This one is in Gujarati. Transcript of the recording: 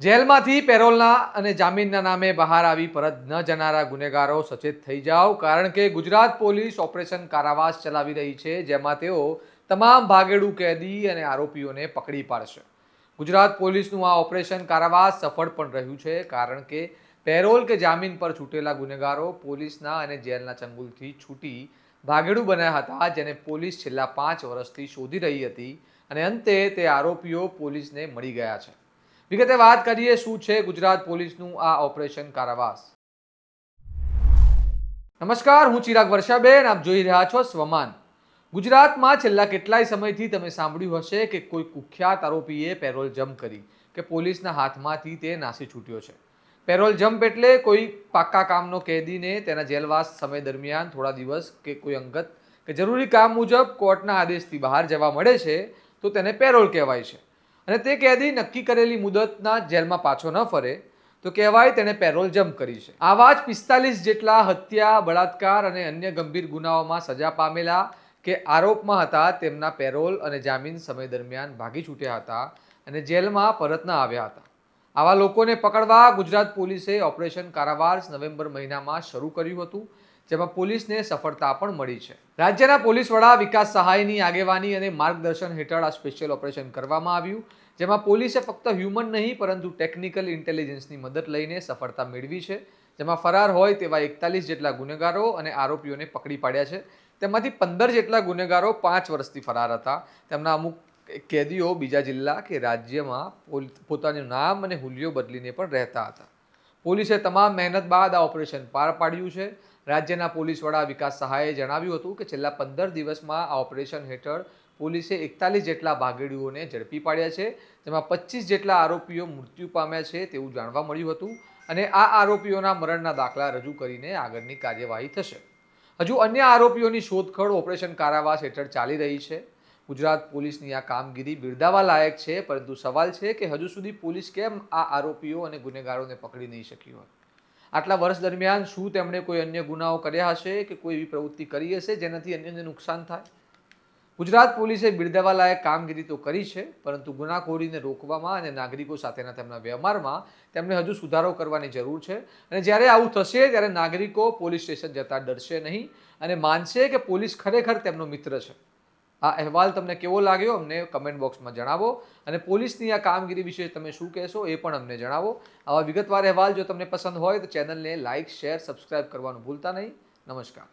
જેલમાંથી પેરોલના અને જામીનના નામે બહાર આવી પરત ન જનારા ગુનેગારો સચેત થઈ જાઓ, કારણ કે ગુજરાત પોલીસ ઓપરેશન કારાવાસ ચલાવી રહી છે, જેમાં તેઓ તમામ ભાગેડુ કેદી અને આરોપીઓને પકડી પાડશે. ગુજરાત પોલીસનું આ ઓપરેશન કારાવાસ સફળ પણ રહ્યું છે, કારણ કે પેરોલ કે જામીન પર છૂટેલા ગુનેગારો પોલીસના અને જેલના ચંગુલથી છૂટી ભાગેડુ બન્યા હતા, જેને પોલીસ છેલ્લા પાંચ વર્ષથી શોધી રહી હતી અને અંતે તે આરોપીઓ પોલીસને મળી ગયા છે. વિગતે વાત કરીએ, શું છે ગુજરાત પોલીસનું આ ઓપરેશન કારાવાસ? નમસ્કાર, હું ચિરાગ વર્ષાબેન, આપ જોઈ રહ્યા છો સ્વમાન. ગુજરાતમાં છેલ્લા કેટલાય સમયથી તમે સાંભળ્યું હશે કે કોઈ કુખ્યાત આરોપીએ પેરોલ જમ્પ કરી કે પોલીસના હાથમાંથી તે નાસી છૂટ્યો છે. પેરોલ જમ્પ એટલે કોઈ પાક્કા કામનો કેદીને તેના જેલવાસ સમય દરમિયાન થોડા દિવસ કે કોઈ અંગત કે જરૂરી કામ મુજબ કોર્ટના આદેશથી બહાર જવા મળે છે, તો તેને પેરોલ કહેવાય છે. અને તે કેદી નક્કી કરેલી મુદતના જેલમાં પાછો ન ફરે, તો કહેવાય તેણે પેરોલ જમ્પ કરી છે. આવા જ પિસ્તાલીસ જેટલા હત્યા, બળાત્કાર અને અન્ય ગંભીર ગુનાઓમાં સજા પામેલા કે આરોપમાં હતા તેમના પેરોલ અને જામીન સમય દરમિયાન ભાગી છૂટ્યા હતા અને જેલમાં પરત ન આવ્યા હતા. આવા લોકોને પકડવા ગુજરાત પોલીસે ઓપરેશન કારાવાસ નવેમ્બર મહિનામાં શરૂ કર્યું હતું. જેમાં પોલીસને સફળતા પણ મળી છે. રાજ્યના પોલીસ વડા વિકાસ સહાયની આગેવાની અને માર્ગદર્શન હેઠળ આ સ્પેશિયલ ઓપરેશન કરવામાં આવ્યું, જેમાં પોલીસે ફક્ત હ્યુમન નહીં, પરંતુ ટેકનિકલ ઇન્ટેલિજન્સની મદદ લઈને સફળતા મેળવી છે. જેમાં ફરાર હોય તેવા એકતાલીસ જેટલા ગુનેગારો અને આરોપીઓને પકડી પાડ્યા છે. તેમાંથી પંદર જેટલા ગુનેગારો પાંચ વર્ષથી ફરાર હતા. તેમના અમુક કેદીઓ બીજા જિલ્લા કે રાજ્યમાં પોતાનું નામ અને હુલિયો બદલીને પણ રહેતા હતા. પોલીસે તમામ મહેનત બાદ આ ઓપરેશન પાર પાડ્યું છે. રાજ્યના પોલીસ વડા વિકાસ સહાયે જણાવ્યું હતું કે છેલ્લા પંદર દિવસમાં આ ઓપરેશન હેઠળ પોલીસે એકતાલીસ જેટલા ભાગેડુઓને ઝડપી પાડ્યા છે તેમાં પચીસ જેટલા આરોપીઓ મૃત્યુ પામ્યા છે તેવું જાણવા મળ્યું હતું અને આ આરોપીઓના મરણના દાખલા રજૂ કરીને આગળની કાર્યવાહી થશે. હજુ અન્ય આરોપીઓની શોધખોળ ઓપરેશન કારાવાસ હેઠળ ચાલી રહી છે. ગુજરાત પોલીસની આ કામગીરી બિરદાવા લાયક છે, પરંતુ સવાલ છે કે હજુ સુધી પોલીસ કેમ આ આરોપીઓ અને ગુનેગારોને પકડી નહીં શકી હોય? આટલા વર્ષ દરમિયાન શું તેમણે કોઈ અન્ય ગુનાઓ કર્યા હશે કે કોઈ એવી પ્રવૃત્તિ કરી હશે જેનાથી અન્યને નુકસાન થાય? ગુજરાત પોલીસે બિરદાવા લાયક કામગીરી તો કરી છે, પરંતુ ગુનાખોરીને રોકવામાં અને નાગરિકો સાથેના તેમના વ્યવહારમાં તેમને હજુ સુધારો કરવાની જરૂર છે. અને જ્યારે આવું થશે, ત્યારે નાગરિકો પોલીસ સ્ટેશન જતા ડરશે નહીં અને માનશે કે પોલીસ ખરેખર તેમનો મિત્ર છે. આ અહેવાલ તમને કેવો લાગ્યો અમને કમેન્ટ બોક્સમાં જણાવો. અને પોલીસની આ કામગીરી વિશે તમે શું કહેશો એ પણ અમને જણાવો. આવા વિગતવાર અહેવાલ જો તમને પસંદ હોય તો ચેનલને લાઇક, શેર, સબસ્ક્રાઇબ કરવાનું ભૂલતા નહીં. નમસ્કાર.